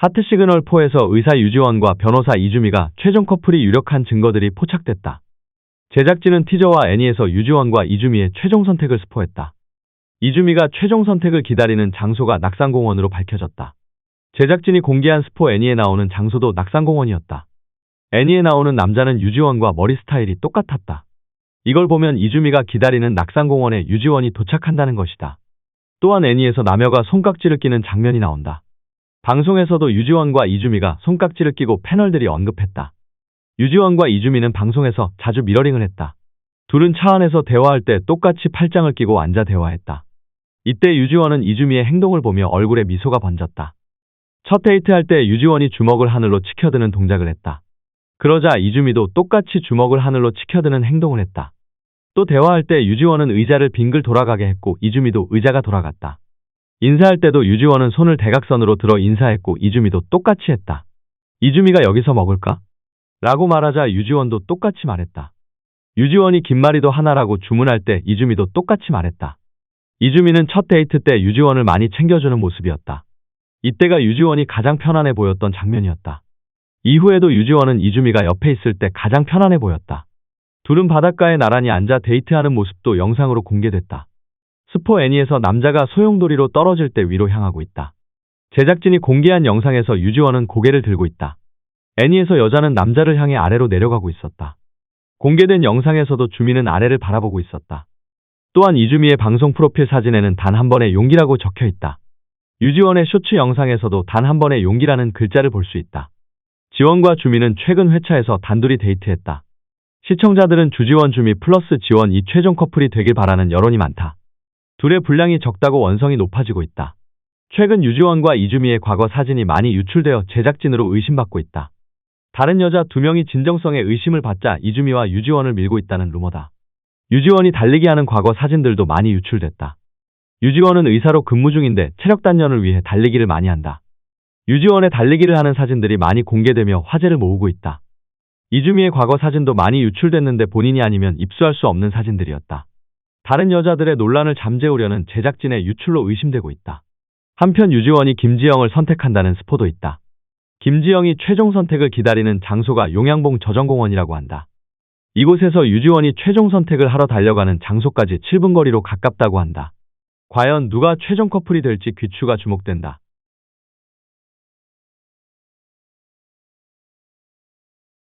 하트 시그널 4에서 의사 유지원과 변호사 이주미가 최종 커플이 유력한 증거들이 포착됐다. 제작진은 티저와 애니에서 유지원과 이주미의 최종 선택을 스포했다. 이주미가 최종 선택을 기다리는 장소가 낙산공원으로 밝혀졌다. 제작진이 공개한 스포 애니에 나오는 장소도 낙산공원이었다. 애니에 나오는 남자는 유지원과 머리 스타일이 똑같았다. 이걸 보면 이주미가 기다리는 낙산공원에 유지원이 도착한다는 것이다. 또한 애니에서 남여가 손깍지를 끼는 장면이 나온다. 방송에서도 유지원과 이주미가 손깍지를 끼고 패널들이 언급했다. 유지원과 이주미는 방송에서 자주 미러링을 했다. 둘은 차 안에서 대화할 때 똑같이 팔짱을 끼고 앉아 대화했다. 이때 유지원은 이주미의 행동을 보며 얼굴에 미소가 번졌다. 첫 데이트할 때 유지원이 주먹을 하늘로 치켜드는 동작을 했다. 그러자 이주미도 똑같이 주먹을 하늘로 치켜드는 행동을 했다. 또 대화할 때 유지원은 의자를 빙글 돌아가게 했고 이주미도 의자가 돌아갔다. 인사할 때도 유지원은 손을 대각선으로 들어 인사했고 이주미도 똑같이 했다. 이주미가 여기서 먹을까? 라고 말하자 유지원도 똑같이 말했다. 유지원이 김말이도 하나라고 주문할 때 이주미도 똑같이 말했다. 이주미는 첫 데이트 때 유지원을 많이 챙겨주는 모습이었다. 이때가 유지원이 가장 편안해 보였던 장면이었다. 이후에도 유지원은 이주미가 옆에 있을 때 가장 편안해 보였다. 둘은 바닷가에 나란히 앉아 데이트하는 모습도 영상으로 공개됐다. 스포 애니에서 남자가 소용돌이로 떨어질 때 위로 향하고 있다. 제작진이 공개한 영상에서 유지원은 고개를 들고 있다. 애니에서 여자는 남자를 향해 아래로 내려가고 있었다. 공개된 영상에서도 주민은 아래를 바라보고 있었다. 또한 이주미의 방송 프로필 사진에는 단 한 번의 용기라고 적혀 있다. 유지원의 쇼츠 영상에서도 단 한 번의 용기라는 글자를 볼 수 있다. 지원과 주민은 최근 회차에서 단둘이 데이트했다. 시청자들은 주지원 주미 플러스 지원 이 최종 커플이 되길 바라는 여론이 많다. 둘의 분량이 적다고 원성이 높아지고 있다. 최근 유지원과 이주미의 과거 사진이 많이 유출되어 제작진으로 의심받고 있다. 다른 여자 두 명이 진정성에 의심을 받자 이주미와 유지원을 밀고 있다는 루머다. 유지원이 달리기 하는 과거 사진들도 많이 유출됐다. 유지원은 의사로 근무 중인데 체력 단련을 위해 달리기를 많이 한다. 유지원의 달리기를 하는 사진들이 많이 공개되며 화제를 모으고 있다. 이주미의 과거 사진도 많이 유출됐는데 본인이 아니면 입수할 수 없는 사진들이었다. 다른 여자들의 논란을 잠재우려는 제작진의 유출로 의심되고 있다. 한편 유지원이 김지영을 선택한다는 스포도 있다. 김지영이 최종 선택을 기다리는 장소가 용양봉 저정공원이라고 한다. 이곳에서 유지원이 최종 선택을 하러 달려가는 장소까지 7분 거리로 가깝다고 한다. 과연 누가 최종 커플이 될지 귀추가 주목된다.